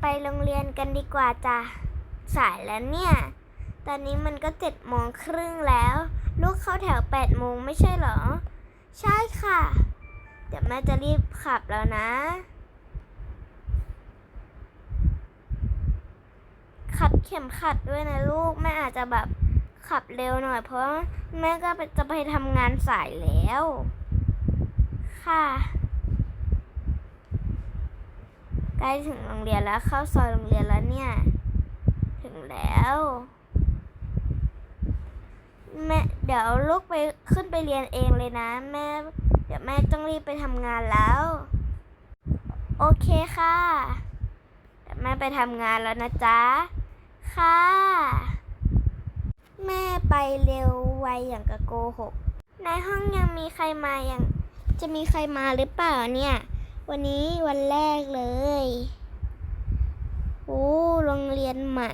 ไปโรงเรียนกันดีกว่าจ้ะสายแล้วเนี่ย ตอนนี้มันก็เจ็ดโมงครึ่งแล้ว ลูกเข้าแถวแปดโมงไม่ใช่เหรอ ใช่ค่ะ เดี๋ยวแม่จะรีบขับแล้วนะ ขัดเข็มขัดด้วยนะลูก แม่อาจจะแบบขับเร็วหน่อย เพราะแม่ก็จะไปทำงานสายแล้ว ค่ะ ใกล้ถึงโรงเรียนแล้วเข้าซอยโรงเรียนแล้วเนี่ย ถึงแล้วแม่เดี๋ยวลูกไปขึ้นไปเรียนเองเลยนะแม่ เดี๋ยวแม่ต้องรีบไปทำงานแล้ว โอเคค่ะเดี๋ยวแม่ไปทำงานแล้วนะจ๊ะ ค่ะ แม่ไปเร็วไวอย่างกะโกหกในห้องยังมีใครมาอย่างจะมีใครมาหรือเปล่าเนี่ย วันนี้วันแรกเลย โอ้ โรงเรียนใหม่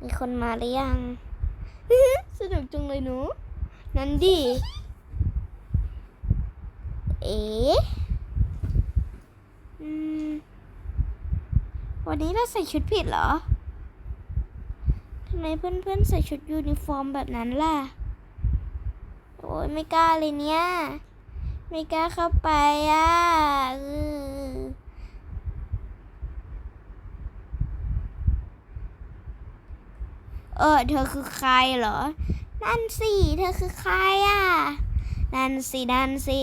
มีคนมาหรือยัง สนุกจังเลยหนู นั่นดิ เอ๋วันนี้เราใส่ชุดผิดเหรอ ทำไมเพื่อนๆใส่ชุดยูนิฟอร์มแบบนั้นล่ะ โอ้ยไม่กล้าเลยเนี่ย ไม่กล้าเข้าไปอะเออเธอคือใครเหรอ นั่นสิ เธอคือใครอะ นั่นสินั่นสิ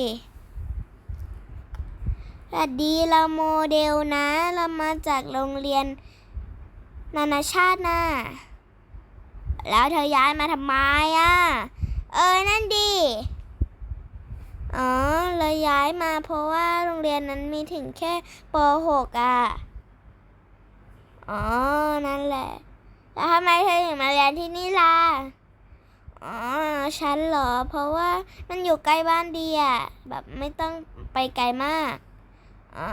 สวัสดีเราโมเดลนะ เรามาจากโรงเรียน นานาชาติน่ะแล้วเธอย้ายมาทำไมอะ เออ นั่นดิ อ๋อเราย้ายมาเพราะว่าโรงเรียนนั้นมีถึงแค่ป .6 อะ อ๋อ นั่นแหละ แล้วทำไมเธอถึงมาเรียนที่นี่ล่ะ อ๋อ ฉันเหรอ เพราะว่ามันอยู่ใกล้บ้านดีอะ แบบไม่ต้องไปไกลมาก อ๋อ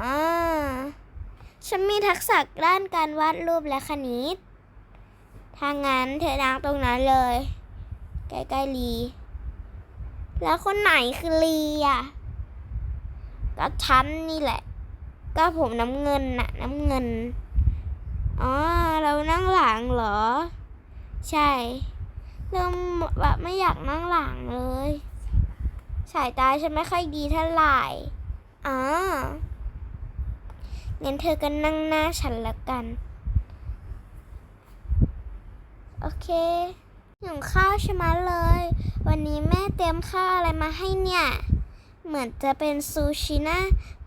ฉันมีทักษะด้านการวาดรูปและคณิตถ้างั้นเธอนั่งตรงนั้นเลย ใกล้ๆลี แล้วคนไหนคือลีอะก็ฉันนี่แหละ ก็ผมน้ำเงินน่ะ น้ำเงิน อ๋อ เรานั่งหลังเหรอ ใช่เริ่มแบบไม่อยากนั่งหลังเลย สายตาฉันไม่ค่อยดีเท่าไหร่อ๋องั้นเธอก็นั่งหน้าฉันแล้วกัน โอเค หิวข้าวใช่ไหมเลย วันนี้แม่เตรียมข้าวอะไรมาให้เนี่ย เหมือนจะเป็นซูชินะ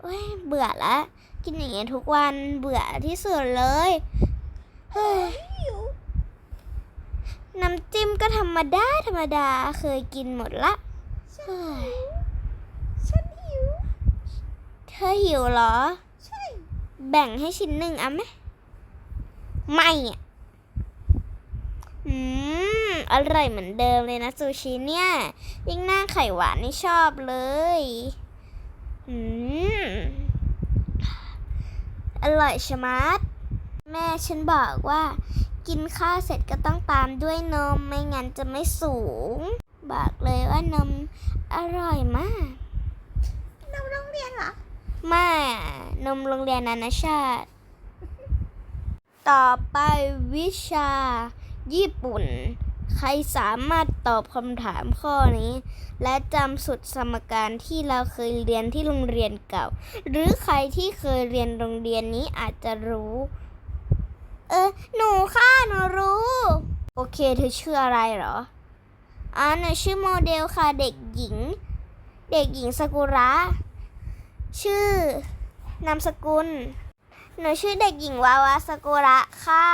เว้ยเบื่อละกินอย่างเงี้ยทุกวันเบื่อที่สุดเลยเฮ้ยน้ำจิ้มก็ธรรมดาธรรมดาเคยกินหมดละเฮ้ยฉันหิว เธอหิวเหรอ ใช่ แบ่งให้ชิ้นหนึ่งเอาไหมไม่อะ อืม อร่อยเหมือนเดิมเลยนะซูชิเนี่ย ยิ่งหน้าไข่หวานนี่ชอบเลย อืม อร่อยชะมัด แม่ฉันบอกว่า กินข้าวเสร็จก็ต้องตามด้วยนม ไม่งั้นจะไม่สูง บอกเลยว่านมอร่อยมาก นมโรงเรียนเหรอ ไม่อะนมโรงเรียนนานาชาติ ต่อไปวิชา ญี่ปุ่น ใครสามารถตอบคำถามข้อนี้ และจำสุดสมการที่เราเคยเรียนที่โรงเรียนเก่า หรือใครที่เคยเรียนโรงเรียนนี้อาจจะรู้ เออ หนูค่ะ หนูรู้ โอเค เธอชื่ออะไรเหรออ่าหนูชื่อโมเดลค่ะ เด็กหญิง เด็กหญิงสกุระ ชื่อนามสกุล หนูชื่อเด็กหญิงวาวาสกุระค่ะ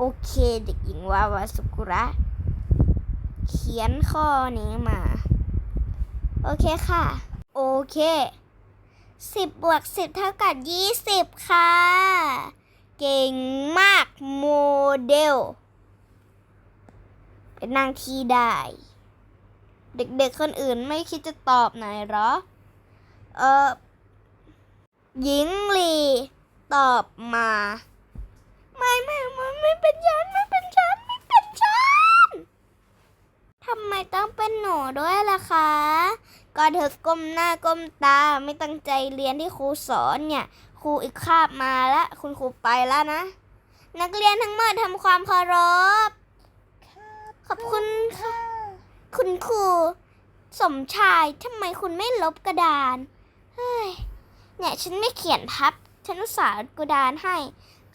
โอเค เด็กหญิงวาวาสุกุระ เขียนข้อนี้มา โอเคค่ะ โอเคสิบบวกสิบเท่ากับยี่สิบค่ะ เก่งมากโมเดล เป็นนางทีได้ เด็กๆคนอื่นไม่คิดจะตอบหน่อยหรอ เออหญิงลีตอบมา ไม่ไม่ไม่ไม่เป็นฉันไม่เป็นฉันไม่เป็นฉันทำไมต้องเป็นหนูด้วยล่ะคะก็เธอก้มหน้าก้มตาไม่ตั้งใจเรียนที่ครูสอนเนี่ย ครูอีกคาบมาแล้วคุณครูไปแล้วนะ นักเรียนทั้งหมดทำความเคารพขอบคุณค่ะ คุณครูสมชายทำไมคุณไม่ลบกระดาน เฮ้ย เนี่ย ฉันไม่เขียนทับ ฉันอุตส่าห์กระดานให้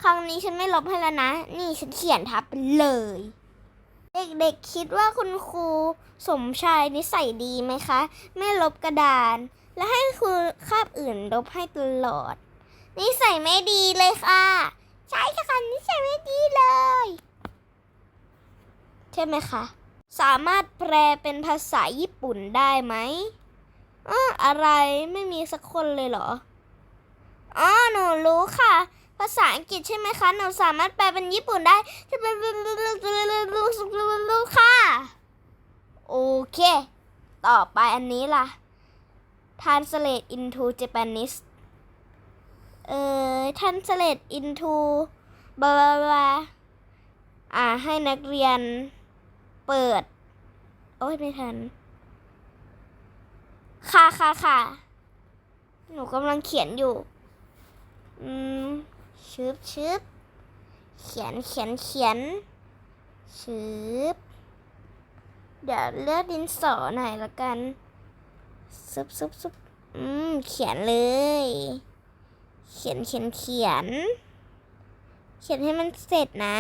ครั้งนี้ฉันไม่ลบให้แล้วนะ นี่ฉันเขียนทับไปเลย เด็กๆคิดว่าคุณครูสมชายนิสัยดีไหมคะ ไม่ลบกระดาน และให้ครูคาบอื่นลบให้ตลอด นิสัยไม่ดีเลยค่ะ ใช่ค่ะนิสัยไม่ดีเลย ใช่ไหมคะสามารถแปลเป็นภาษาญี่ปุ่นได้ไหมอ้ออะไรไม่มีสักคนเลยเหรอ อ๋อ หนูรู้ค่ะ ภาษาอังกฤษใช่ไหมคะ หนูสามารถแปลเป็นญี่ปุ่นได้จะเป็นค่ะ โอเค ต่อไปอันนี้ล่ะ translate into Japanese เอ่อ translate into บลาบลาบลาอ่า ให้นักเรียนเปิด โอ้ย ไม่ทัน ค่ะค่ะค่ะ หนูกำลังเขียนอยู่ อืม ชึบชึบเขียนเขียนเขียนชึบเดี๋ยวเลือกดินสอหน่อยละกันซุบซุบซุบอืม เขียนเลย เขียนเขียนเขียน เขียนให้มันเสร็จนะ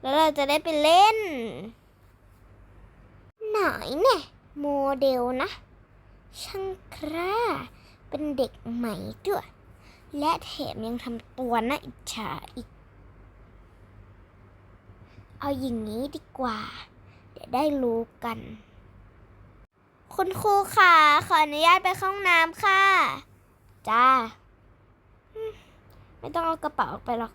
แล้วเราจะได้ไปเล่นหน่อยเนี่ยโมเดลนะ ช่างกล้าเป็นเด็กใหม่ด้วย และแถมยังทำตัวน่าอิจฉาอีก เอาอย่างนี้ดีกว่า เดี๋ยวได้รู้กัน คุณครูค่ะ ขออนุญาตไปเข้าห้องน้ำค่ะ จ้า ไม่ต้องเอากระเป๋าออกไปหรอก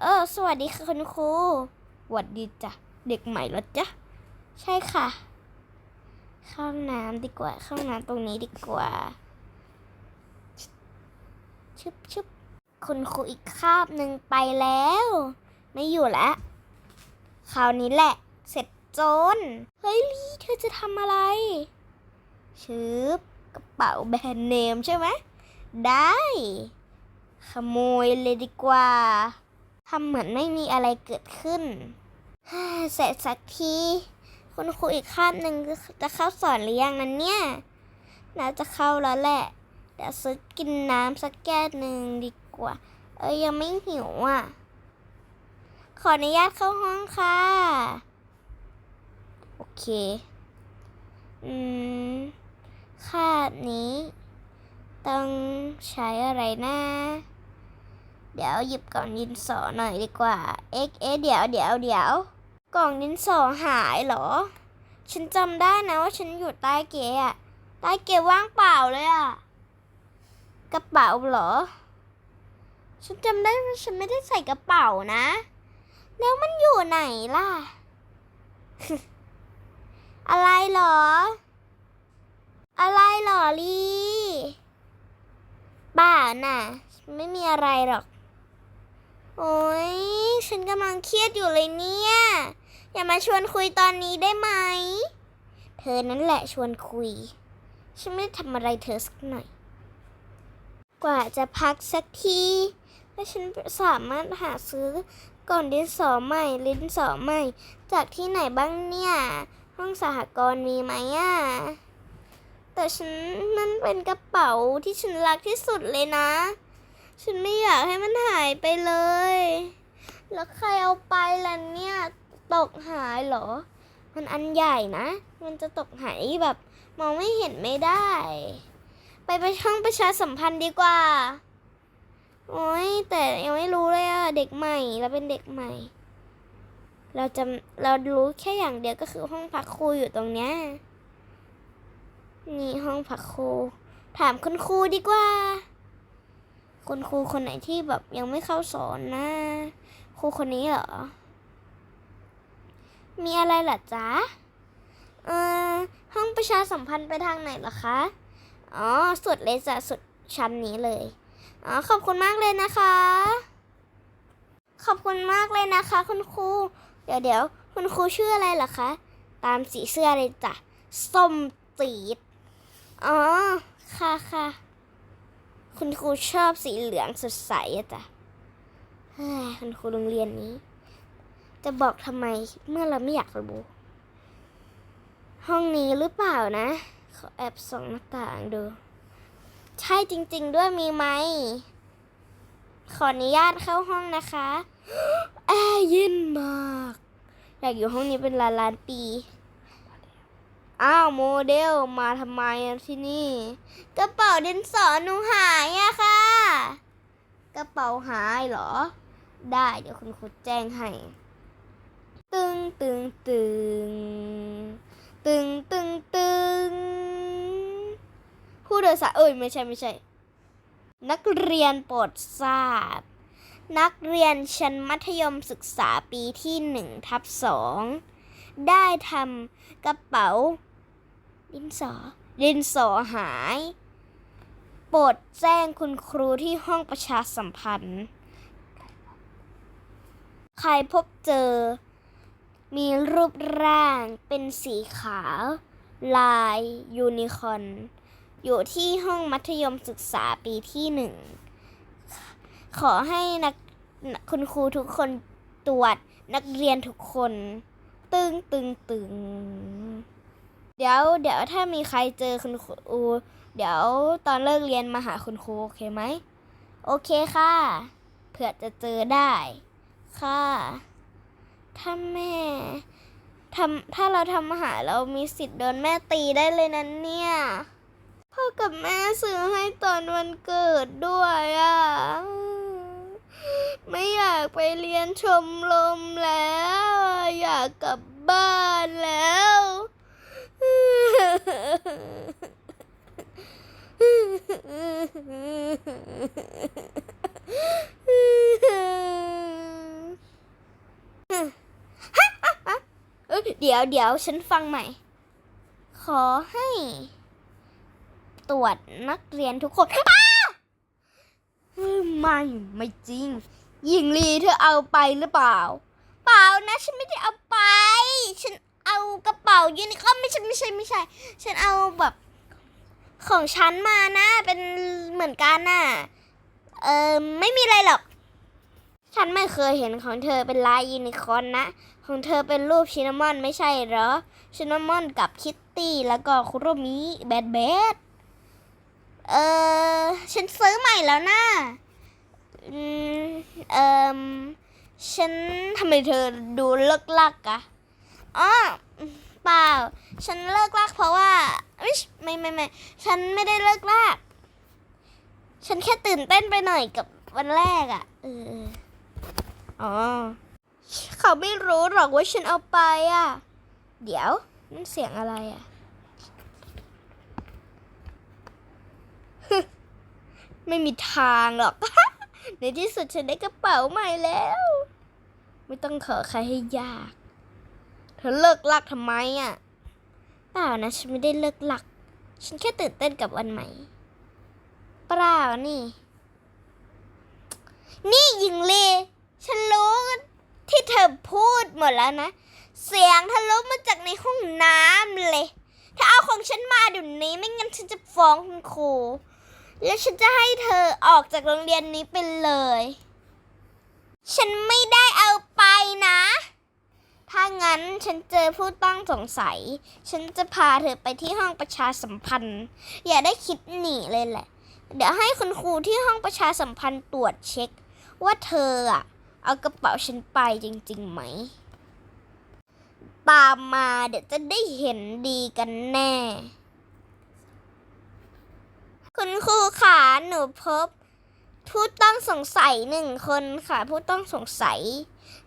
เออ สวัสดีค่ะคุณครูสวัสดีจ้ะ เด็กใหม่แล้วจ้ะ ใช่ค่ะ เข้าน้ำดีกว่า เข้าน้ำตรงนี้ดีกว่า ชึบชึบคุณครูอีกคาบหนึ่งไปแล้ว ไม่อยู่แล้วคราวนี้แหละ เสร็จโจน เฮ้ยลีเธอจะทำอะไรชึบกระเป๋าแบรนด์เนมใช่ไหม ได้ ขโมยเลยดีกว่าทำเหมือนไม่มีอะไรเกิดขึ้นเสร็จสักที คุณครูอีกคาบหนึ่งจะเข้าสอนหรือยังนั้นเนี่ย น่าจะเข้าแล้วแหละ เดี๋ยวซื้อกินน้ำสักแก้วหนึ่งดีกว่า เอ้ยยังไม่หิวอะ ขออนุญาตเข้าห้องค่ะ โอเค อืมคาบนี้ ต้องใช้อะไรนะเดี๋ยวหยิบก่องดินสอหน่อยดีกว่า เอ๊ะเอ๊ะเดี๋ยวเดี๋ยวเดี๋ยว กล่องดินสอหายเหรอ ฉันจำได้นะว่าฉันอยู่ใต้เก๋อะใต้เก๋ว่างเปล่าเลยอะกระเป๋าเหรอ ฉันจำได้ว่าฉันไม่ได้ใส่กระเป๋านะ แล้วมันอยู่ไหนล่ะ อะไรเหรอ อะไรเหรอลี่บ้าน่ะ ไม่มีอะไรหรอก โอ้ย ฉันกำลังเครียดอยู่เลยเนี่ย อย่ามาชวนคุยตอนนี้ได้ไหม เธอนั่นแหละชวนคุย ฉันไม่ได้ทำอะไรเธอสักหน่อย กว่าจะพักสักทีแล้วฉันสามารถหาซื้อก่อนดินสอใหม่ ลิ้นสอใหม่ จากที่ไหนบ้างเนี่ย ห้องสหกรณ์มีไหมอะ แต่ฉันนั่นเป็นกระเป๋าที่ฉันรักที่สุดเลยนะ ฉันไม่อยากให้มันหายไปเลย แล้วใครเอาไปล่ะเนี่ย ตกหายเหรอ มันอันใหญ่นะ มันจะตกหายแบบ มองไม่เห็นไม่ได้ ไปไปช่องประชาสัมพันธ์ดีกว่า โอ้ยแต่ยังไม่รู้เลยอะเด็กใหม่เราเป็นเด็กใหม่ เราจะเรารู้แค่อย่างเดียวก็คือห้องพักครูอยู่ตรงเนี้ยนี่ห้องพักครู ถามคุณครูดีกว่า คุณครูคนไหนที่แบบยังไม่เข้าสอนนะ ครูคนนี้เหรอ มีอะไรหรอจ๊ะ เออห้องประชาสัมพันธ์ไปทางไหนเหรอคะ อ๋อ สุดเลยจ้ะสุดชั้นนี้เลย อ๋อ ขอบคุณมากเลยนะคะ ขอบคุณมากเลยนะคะ คุณครู เดี๋ยวเดี๋ยวคุณครูชื่ออะไรเหรอคะ ตามสีเสื้อเลยจ้ะ ส้มจีด อ๋อ ค่ะค่ะ คุณครูชอบสีเหลืองสดใสอะจ้ะ ฮ้ยคุณครูโรงเรียนนี้ จะบอกทำไมเมื่อเราไม่อยากรู้ห้องนี้หรือเปล่านะ ขอแอบส่องหน้าต่างดู ใช่จริง ๆ ด้วยมีไหม ขออนุญาตเข้าห้องนะคะแอร์เย็นมากอยากอยู่ห้องนี้เป็นล้านล้านปี อ้าวโมเดลมาทำไมที่นี่กระเป๋าดินสอหนูหายอะค่ะ กระเป๋าหายเหรอ ได้ เดี๋ยวคุณครูแจ้งให้ ตึงตึงตึงตึงตึงตึงผู้โดยสารเอ้ยไม่ใช่ไม่ใช่ นักเรียนโปรดทราบ นักเรียนชั้นมัธยมศึกษาปีที่หนึ่งทับสองได้ทำกระเป๋า ดินสอ ดินสอหาย โปรดแจ้งคุณครูที่ห้องประชาสัมพันธ์ ใครพบเจอ มีรูปร่างเป็นสีขาว ลายยูนิคอร์นอยู่ที่ห้องมัธยมศึกษาปีที่หนึ่ง ขอให้นักคุณครูทุกคนตรวจนักเรียนทุกคน ตึงตึงตึงเดี๋ยวเดี๋ยวถ้ามีใครเจอคุณครูเดี๋ยวตอนเลิกเรียนมาหาคุณครูโอเคไหม โอเคค่ะ เผื่อจะเจอได้ ค่ะ ถ้าแม่ทำถ้าเราทำอาหารเรามีสิทธิ์โดนแม่ตีได้เลยนะเนี่ย พ่อกับแม่ซื้อให้ตอนวันเกิดด้วยอะ ไม่อยากไปเรียนชมรมแล้ว อยากกลับบ้านแล้ว เอ้ยเดี๋ยวเดี๋ยวฉันฟังใหม่ ขอให้ ตรวจนักเรียนทุกคนไม่ไม่จริงหญิงลีเธอเอาไปหรือเปล่า เปล่านะฉันไม่ได้เอาไป ฉันเอากระเป๋ายูนิคอร์นไม่ใช่ไม่ใช่ไม่ใช่ ฉันเอาแบบของฉันมานะ เป็นเหมือนกันน่ะ เออไม่มีอะไรหรอก ฉันไม่เคยเห็นของเธอเป็นลายยูนิคอร์นนะ ของเธอเป็นรูปชินามอนไม่ใช่เหรอ ชินามอนกับคิตตี้แล้วก็คุโรมิแบดแบดเออฉันซื้อใหม่แล้วนะอืมเออฉันทำไมเธอดูเลิกลักอะอ๋อเปล่า ฉันเลิกลักเพราะว่าไม่ใช่ไม่ไม่ไม่ฉันไม่ได้เลิกลักฉันแค่ตื่นเต้นไปหน่อยกับวันแรกอะเออเออ อ๋อ เขาไม่รู้หรอกว่าฉันเอาไปอะ เดี๋ยวนั่นเสียงอะไรอะ ไม่มีทางหรอก ในที่สุดฉันได้กระเป๋าใหม่แล้ว ไม่ต้องขอใครให้ยาก เธอเลิกลักทำไมอะเปล่านะ ฉันไม่ได้เลิกลัก ฉันแค่ตื่นเต้นกับวันใหม่เปล่านี่ นี่หญิงเล ฉันรู้ที่เธอพูดหมดแล้วนะ เสียงทะลุมาจากในห้องน้ำเลย ถ้าเอาของฉันมาเดี๋ยวนี้ไม่งั้นฉันจะฟ้องคุณครู แล้วฉันจะให้เธอออกจากโรงเรียนนี้ไปเลย ฉันไม่ได้เอาไปนะ ถ้างั้นฉันเจอผู้ต้องสงสัย ฉันจะพาเธอไปที่ห้องประชาสัมพันธ์ อย่าได้คิดหนีเลยแหละ เดี๋ยวให้คุณครูที่ห้องประชาสัมพันธ์ตรวจเช็ค ว่าเธออะ เอากระเป๋าฉันไปจริงๆไหม ตามมาเดี๋ยวจะได้เห็นดีกันแน่ คุณครูขาหนูพบ ผู้ต้องสงสัยหนึ่งคนค่ะ ผู้ต้องสงสัย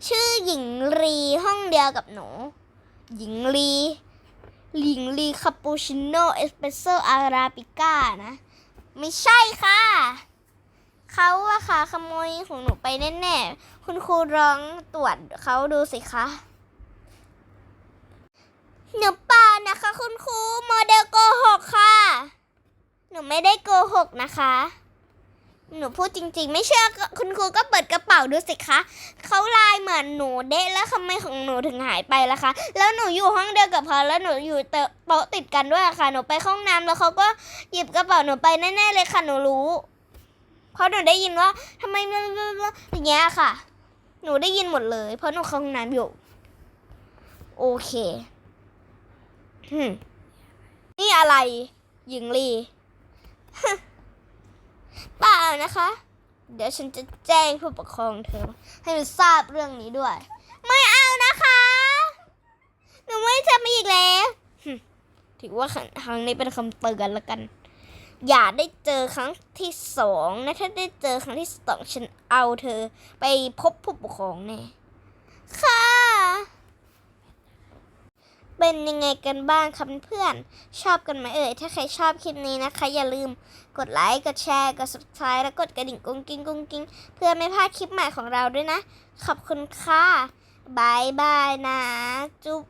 ชื่อหญิงรีห้องเดียวกับหนู หญิงลีหญิงลีคาปูชิโน่เอสเปรสโซอาราบิก้านะ ไม่ใช่ค่ะ เขาอะค่ะขโมยของหนูไปแน่ๆ คุณครูร้องตรวจเขาดูสิคะหนูเปล่านะคะ คุณครูโมเดลโกหกค่ะ หนูไม่ได้โกหกนะคะ หนูพูดจริงๆ ไม่เชื่อคุณครูก็เปิดกระเป๋าดูสิคะเขาลายเหมือนหนูเด้แล้วทำไมของหนูถึงหายไปล่ะคะ แล้วหนูอยู่ห้องเดียวกับเขาแล้วหนูอยู่โต๊ะติดกันด้วยอะค่ะ หนูไปห้องน้ำแล้วเขาก็หยิบกระเป๋าหนูไปแน่ๆเลยค่ะหนูรู้ เพราะหนูได้ยินว่าทำไมอย่างเงี้ยค่ะ หนูได้ยินหมดเลย เพราะหนูเข้าห้องน้ำอยู่ โอเคหึนี่อะไร หญิงลีเปล่านะคะ เดี๋ยวฉันจะแจ้งผู้ปกครองเธอ ให้มันทราบเรื่องนี้ด้วย ไม่เอานะคะ หนูไม่ทำอีกแล้ว ถือว่าครั้งนี้เป็นคำเตือนแล้วกัน อย่าได้เจอครั้งที่สองนะถ้าได้เจอครั้งที่สองฉันเอาเธอ ไปพบผู้ปกครองแน่ค่ะเป็นยังไงกันบ้างคะเพื่อน ชอบกันไหมเอ่ย ถ้าใครชอบคลิปนี้นะคะ อย่าลืมกดไลค์ กดแชร์ กด subscribe แล้วกดกระดิ่งกุ้งกิ้งกุ้งกิ้งเพื่อไม่พลาดคลิปใหม่ของเราด้วยนะ ขอบคุณค่ะบายบายนะ จุ๊บ